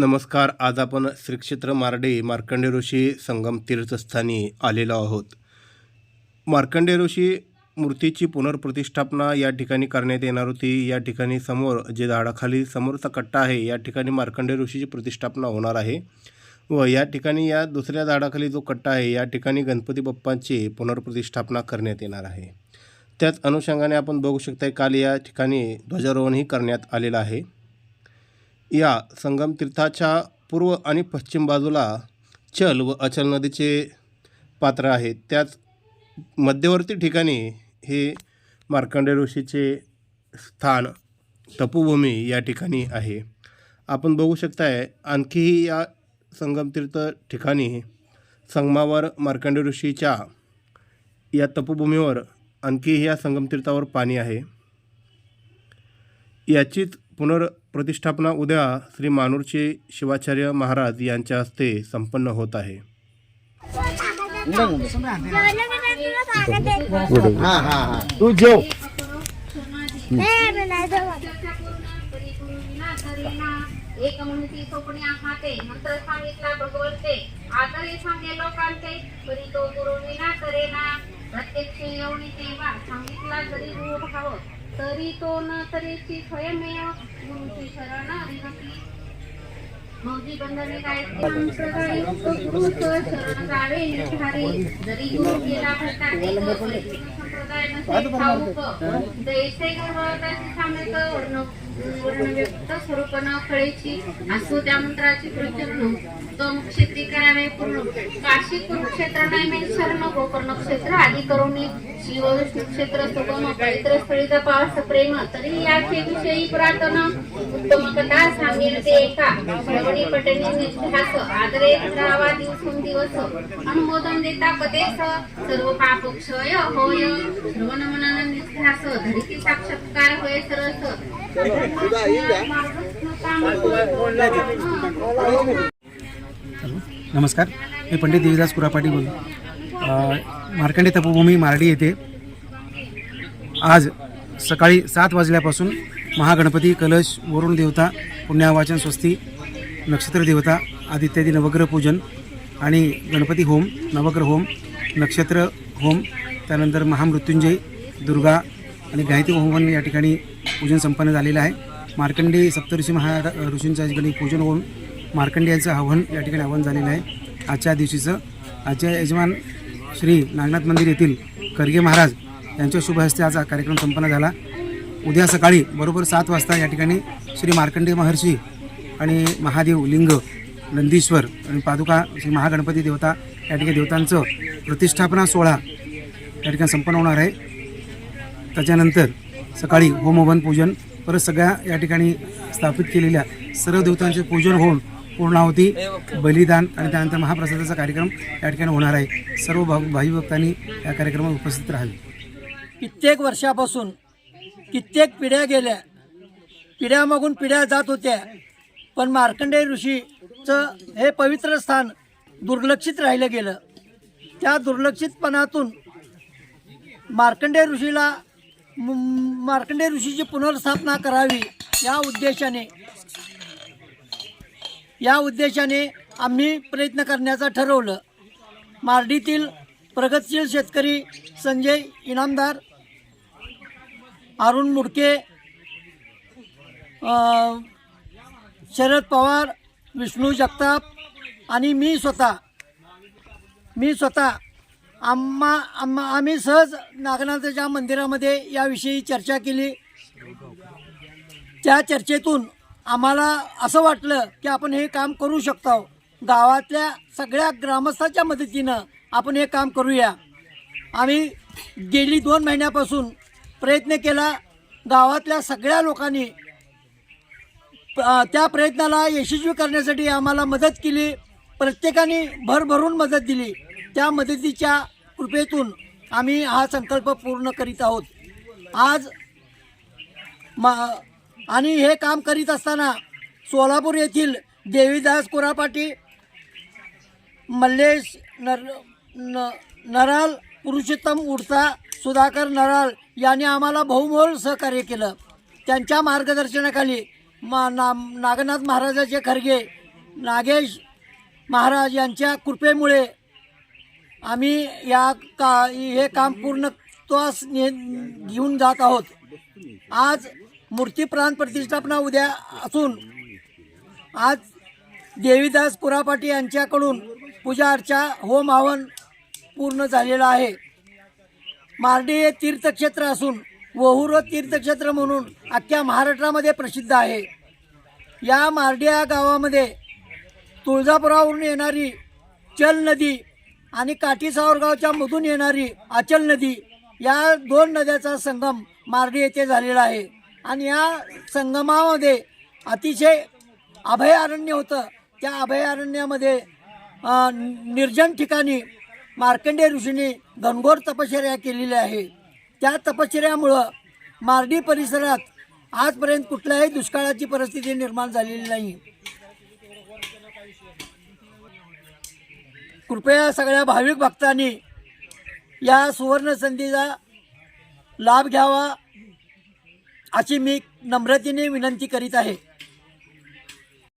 नमस्कार आज आपण श्री क्षेत्र मार्डे मार्कंडे ऋषी संगम तीर्थस्थानी आलेलो आहोत. मार्कंडे ऋषी मूर्तीची पुनर्प्रतिष्ठापना या ठिकाणी करण्यात येणार होती. या ठिकाणी समोर जे झाडाखाली समोरचा कट्टा आहे या ठिकाणी मार्कंडे ऋषीची प्रतिष्ठापना होणार आहे व या ठिकाणी या दुसऱ्या झाडाखाली जो कट्टा आहे या ठिकाणी गणपती बाप्पांची पुनर्प्रतिष्ठापना करण्यात येणार आहे. त्याच अनुषंगाने आपण बघू शकता काल या ठिकाणी ध्वजारोहणही करण्यात आलेलं आहे. या संगमतीर्थाच्या पूर्व आणि पश्चिम बाजूला चल व अचल नदीचे पात्र आहे त्याच मध्यवर्ती ठिकाणी हे मार्कंडे ऋषीचे स्थान तपोभूमी या ठिकाणी आहे. आपण बघू शकताय आणखीही या संगमतीर्थ ठिकाणी संगमावर मार्कंडे ऋषीच्या या तपोभूमीवर आणखीही या संगमतीर्थावर पाणी आहे. याचीच पुनर्प्रतिष्ठापना उद्या श्री मानूरचे शिवाचार्य महाराज यांच्या हस्ते संपन्न होत आहे. तू जेव एक म्हणती आहाते मंत्र सांगितला आदरे सांगे लोकांचे तरी तो गुरु विना करेना प्रत्यक्ष येऊन तेव्हा सांगितला जरी गुरु भाव तरी तो न तरीची स्वयमेव गुरुची शरण विनती मौजी बंधने काय सकाळी तो गुरु शरण जावे निठारे जरी गुरु गेला भरता एक संप्रदाय नसे ठाऊक. जैसे गुरु त्याची असो त्या मंत्राची तो क्षेत्री करावे पूर्ण. काशी कुरुक्षेत्र नैमे शरण गोकर्ण क्षेत्र आदी करून शिव विष्णू क्षेत्र सुगम पवित्र पावस प्रेम. तरी याचे विषयी पुरातन. उत्तम कथा सांगेल ते एका. श्रवणी पटणी आदरे राहावा दिवसून दिवस. अनुमोदन देता पदेस सर्व पाप क्षय होय. श्रवण मनन हॅलो धरिती साक्षात्कार होय सरस नमस्कार मी पंडित देवीदास कुरापाटी बोलतो. मार्कंडे तपोभूमी मार्डी येथे आज सकाळी सात वाजल्यापासून महागणपती कलश वरुण देवता पुण्यावाचन स्वस्ती नक्षत्र देवता आदित्यादी नवग्रह पूजन आणि गणपती होम नवग्रह होम नक्षत्र होम त्यानंतर महामृत्युंजय दुर्गा आणि गायत्री होम या ठिकाणी पूजन संपन्न झालेलं आहे. मार्कंडी सप्तऋषी महा ऋषींच्या ठिकाणी पूजन होऊन मार्कंडेयांचं आव्हान या ठिकाणी आव्हान झालेलं आहे. आजच्या दिवशीचं आजच्या यजमान श्री नागनाथ मंदिर येथील करगे महाराज यांच्या शुभ हस्ते आज कार्यक्रम संपन्न झाला. उद्या सकाळी बरोबर सात वाजता या ठिकाणी श्री मार्कंडे महर्षी आणि महादेव लिंग नंदीश्वर आणि पादुका श्री महागणपती देवता या ठिकाणी देवतांचं प्रतिष्ठापना सोहळा या ठिकाणी संपन्न होणार आहे. त्याच्यानंतर सकाळी होमहवन पूजन परत सगळ्या या ठिकाणी स्थापित केलेल्या सर्व देवतांचे पूजन होऊन पूर्णाहुती बलिदान आणि त्यानंतर महाप्रसादाचा कार्यक्रम या ठिकाणी होणार आहे. सर्व भाव भावी भक्तांनी या कार्यक्रमात उपस्थित राहावे. कित्येक वर्षापासून कित्येक पिढ्या गेल्या पिढ्यामागून पिढ्या जात होत्या पण मार्कंडेय ऋषीचं हे पवित्र स्थान दुर्लक्षित राहिलं गेलं. त्या दुर्लक्षितपणातून मार्कंडेय ऋषीला मार्कंडे मार्कंडेय ऋषीची पुनर्स्थापना करावी या उद्देशाने. या उद्देशाने आम्ही प्रयत्न करण्याचं ठरवलं. मार्डीतील प्रगतशील शेतकरी संजय इनामदार अरुण मुडके शरद पवार विष्णू जगताप आणि मी स्वतः मी स्वतः आम्हा आम्हा आम्ही सहज नागनाथाच्या मंदिरामध्ये याविषयी चर्चा केली त्या चर्चेतून आम्हाला असं वाटलं की आपण हे काम करू शकतो. गावातल्या सगळ्या ग्रामस्थाच्या मदतीनं आपण हे काम करूया. आम्ही गेली दोन महिन्यापासून प्रयत्न केला गावातल्या सगळ्या लोकांनी त्या प्रयत्नाला यशस्वी करण्यासाठी आम्हाला मदत केली. प्रत्येकाने भरभरून मदत दिली. त्या मदतीच्या कृपेतून आम्ही हा संकल्प पूर्ण करीत आहोत. आज मा आणि हे काम करीत असताना सोलापूर येथील देवीदास कोरापाटी मल्लेश नर न नराल पुरुषोत्तम उडसा सुधाकर नराल यांनी आम्हाला बहुमोल सहकार्य केलं. त्यांच्या मार्गदर्शनाखाली मा ना नागनाथ महाराजाचे खरगे नागेश महाराज यांच्या कृपेमुळे आम्ही या का हे काम पूर्णत्वास ने घेऊन जात आहोत. आज मूर्ती प्राण प्रतिष्ठापना उद्या असून आज देवीदास कुरापाटी यांच्याकडून पूजा अर्चा होम हवन पूर्ण झालेला आहे. मार्डी हे तीर्थक्षेत्र असून वहुर तीर्थक्षेत्र म्हणून अख्ख्या महाराष्ट्रामध्ये प्रसिद्ध आहे. या मार्डी या गावामध्ये तुळजापुरावरून येणारी चल नदी आणि काठी सावरगावच्या मधून येणारी अचल नदी या दोन नद्याचा संगम मार्डी येथे झालेला आहे. आणि या संगमामध्ये अतिशय अभयारण्य होतं. त्या अभयारण्यामध्ये निर्जन ठिकाणी मार्कंडेय ऋषींनी घनघोर तपश्चर्या केलेली आहे त्या तपश्चर्यामुळं मार्डी परिसरात आजपर्यंत कुठल्याही दुष्काळाची परिस्थिती निर्माण झालेली नाही. कृपया सगळ्या भाविक भक्तांनी या सुवर्ण संधीचा लाभ घ्यावा अशी मी नम्रतेने विनंती करीत आहे.